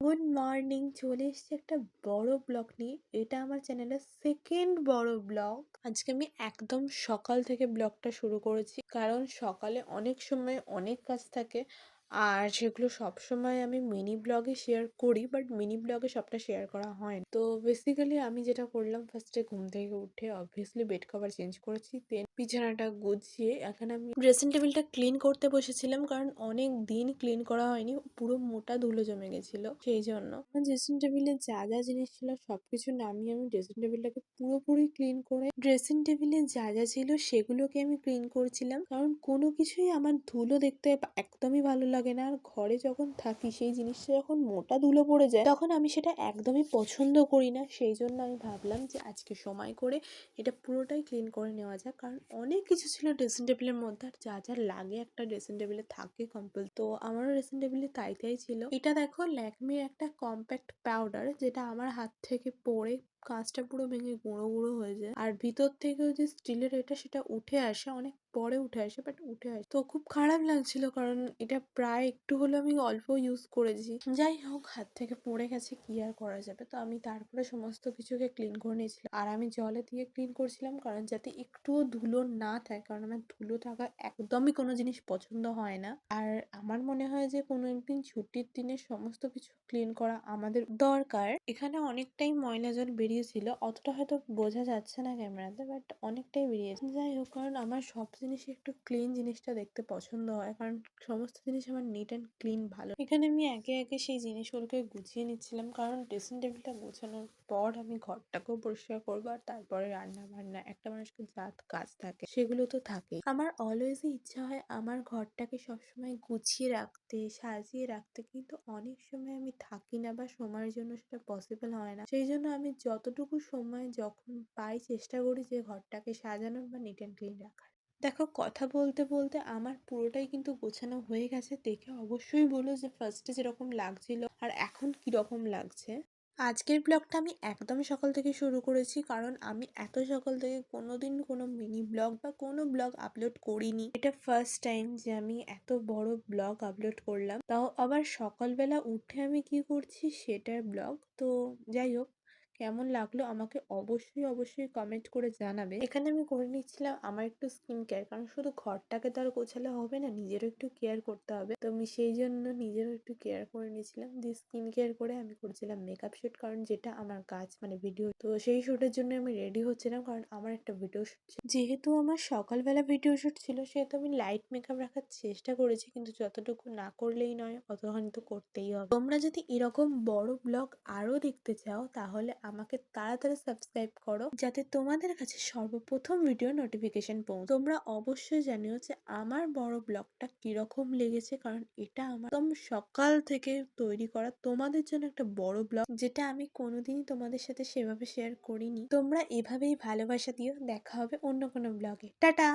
Good morning. চলে এসেছে একটা বড় ব্লগ নিয়ে। এটা আমার চ্যানেলের সেকেন্ড বড় ব্লগ। আজকে আমি একদম সকাল থেকে ব্লগটা শুরু করেছি। কারণ সকালে অনেক সময় অনেক কাজ থাকে। আর সেগুলো সবসময় আমি মিনি ব্লগে শেয়ার করি বাট মিনি ব্লগে সবটা শেয়ার করা হয় তো বেসিক্যালি আমি যেটা করলাম ফার্স্টে ঘুম থেকে উঠে অবভিয়াসলি বেড কভার চেঞ্জ করেছি দেন বিছানাটা গুছিয়ে এখানে আমি ড্রেসিং টেবিলটা ক্লিন করতে বসেছিলাম, কারণ অনেক দিন ক্লিন করা হয়নি, পুরো মোটা ধুলো জমে গেছিল, সেই জন্য। ড্রেসিং টেবিলে যা যা জিনিস ছিল, সবকিছু নামিয়ে আমি ড্রেসিং টেবিলটাকে পুরোপুরি ক্লিন করে ড্রেসিং টেবিলে যা যা ছিল, সেগুলোকে আমি ক্লিন করছিলাম। কারণ কোনো কিছুই আমার ধুলো দেখতে একদমই ভালো লাগে না। আর ঘরে যখন থাকি, সেই জিনিসটা যখন মোটা ধুলো পড়ে যায়, তখন আমি সেটা একদমই পছন্দ করি না। সেই জন্য আমি ভাবলাম যে, আজকে সময় করে এটা পুরোটাই ক্লিন করে নেওয়া যাক। কারণ অনেক কিছু ছিল ড্রেসিং টেবিলের মধ্যে, আর যা যা লাগে একটা ড্রেসিং টেবিলে থাকে কম্পাল তো আমারও ড্রেসিং টেবিলে তাই তাই ছিল। এটা দেখো ল্যাকমির একটা কম্প্যাক্ট পাউডার যেটা আমার হাত থেকে পড়ে কাঁচটা পুরো ভেঙে গুঁড়ো গুঁড়ো হয়ে যায়। আর ভিতর থেকেও যে স্টিলের এটা সেটা উঠে আসে, অনেক পরে উঠে আসে বাট উঠে আসে। তো খুব খারাপ লাগছিল, কারণ এটা প্রায় একটু হলেও আমি অল্প ইউজ করেছি। যাই হোক, হাত থেকে পড়ে গেছে, কি আর করা যাবে? তো আমি তারপরে সমস্ত কিছুকে ক্লিন করে নিয়েছিলাম। আর আমি জলে দিয়ে ক্লিন করছিলাম, কারণ যাতে একটুও ধুলো না থাকে, কারণ আমার ধুলো থাকা একদমই কোনো জিনিস পছন্দ হয় না। আর আমার মনে হয় যে কোনো একদিন ছুটির দিনে সমস্ত কিছু ক্লিন করা আমাদের দরকার। এখানে অনেকটাই ময়লা জল বেরিয়েছিল। অতটা হয়তো বোঝা যাচ্ছে না ক্যামেরাতে বাট অনেকটাই বেরিয়েছে। যাই হোক, কারণ আমার সব জিনিসই একটু ক্লিন জিনিসটা দেখতে পছন্দ হয়। কারণ সমস্ত জিনিস আমার নিট অ্যান্ড ক্লিন ভালো। এখানে আমি একে একে সেই জিনিসগুলোকে গুছিয়ে নিচ্ছিলাম। কারণ ড্রেসিং টেবিলটা গোছানোর পর আমি ঘরটাকেও পরিষ্কার করব আর তারপরে রান্না বান্না একটা মানুষকে যা কাজ থাকে, সেগুলো তো থাকে আমার অলওয়েজই ইচ্ছা হয় আমার ঘরটাকে সবসময় গুছিয়ে রাখতে, সাজিয়ে রাখতে। কিন্তু অনেক সময় আমি থাকি না বা সময়ের জন্য সেটা পসিবল হয় না। সেই জন্য আমি যতটুকু সময় যখন পাই চেষ্টা করি যে ঘরটাকে সাজানোর বা নিট অ্যান্ড ক্লিন রাখার। দেখো, কথা বলতে বলতে আমার পুরোটাই কিন্তু গোছানো হয়ে গেছে। দেখে অবশ্যই বলো যে ফার্স্টে যেরকম লাগছিল আর এখন কীরকম লাগছে। আজকের ব্লগটা আমি একদম সকাল থেকে শুরু করেছি কারণ আমি এত সকাল থেকে কোনোদিন কোনো মিনি ব্লগ বা কোনো ব্লগ আপলোড করিনি। এটা ফার্স্ট টাইম যে আমি এত বড় ব্লগ আপলোড করলাম। তাও আবার সকালবেলা উঠে আমি কি করছি সেটার ব্লগ তো যাই হোক কেমন লাগল আমাকে অবশ্যই অবশ্যই কমেন্ট করে জানাবে। এখানে আমি করে নিচ্ছিলাম আমার একটু স্কিন কেয়ার কারণ শুধু ঘরটাকে তো আর গোছালে হবে না, নিজেরও একটু কেয়ার করতে হবে। তো আমি সেই জন্য নিজেরও একটু কেয়ার করে নিয়েছিলাম দিয়ে স্কিন কেয়ার করে আমি করেছিলাম মেকআপ শ্যুট কারণ যেটা আমার কাজ মানে ভিডিও তো সেই শ্যুটের জন্য আমি রেডি হচ্ছিলাম কারণ আমার একটা ভিডিও শ্যুট যেহেতু আমার সকালবেলা ভিডিও শ্যুট ছিল, সেহেতু আমি লাইট মেকআপ রাখার চেষ্টা করেছি কিন্তু যতটুকু না করলেই নয়, অতখানি তো করতেই হবে। তোমরা যদি এরকম বড় ব্লগ আরও দেখতে চাও, তাহলে আমাকে তাড়াতাড়ি সাবস্ক্রাইব করো যাতে তোমাদের কাছে সর্বপ্রথম ভিডিও নোটিফিকেশন পৌঁছ। তোমরা অবশ্যই জানিও যে আমার বড় ব্লগটা কীরকম লেগেছে, কারণ এটা আমার একদম সকাল থেকে তৈরি করা তোমাদের জন্য একটা বড় ব্লগ যেটা আমি কোনোদিনই তোমাদের সাথে সেভাবে শেয়ার করিনি। তোমরা এভাবেই ভালোবাসা দিও। দেখা হবে অন্য কোনো ব্লগে টাটা!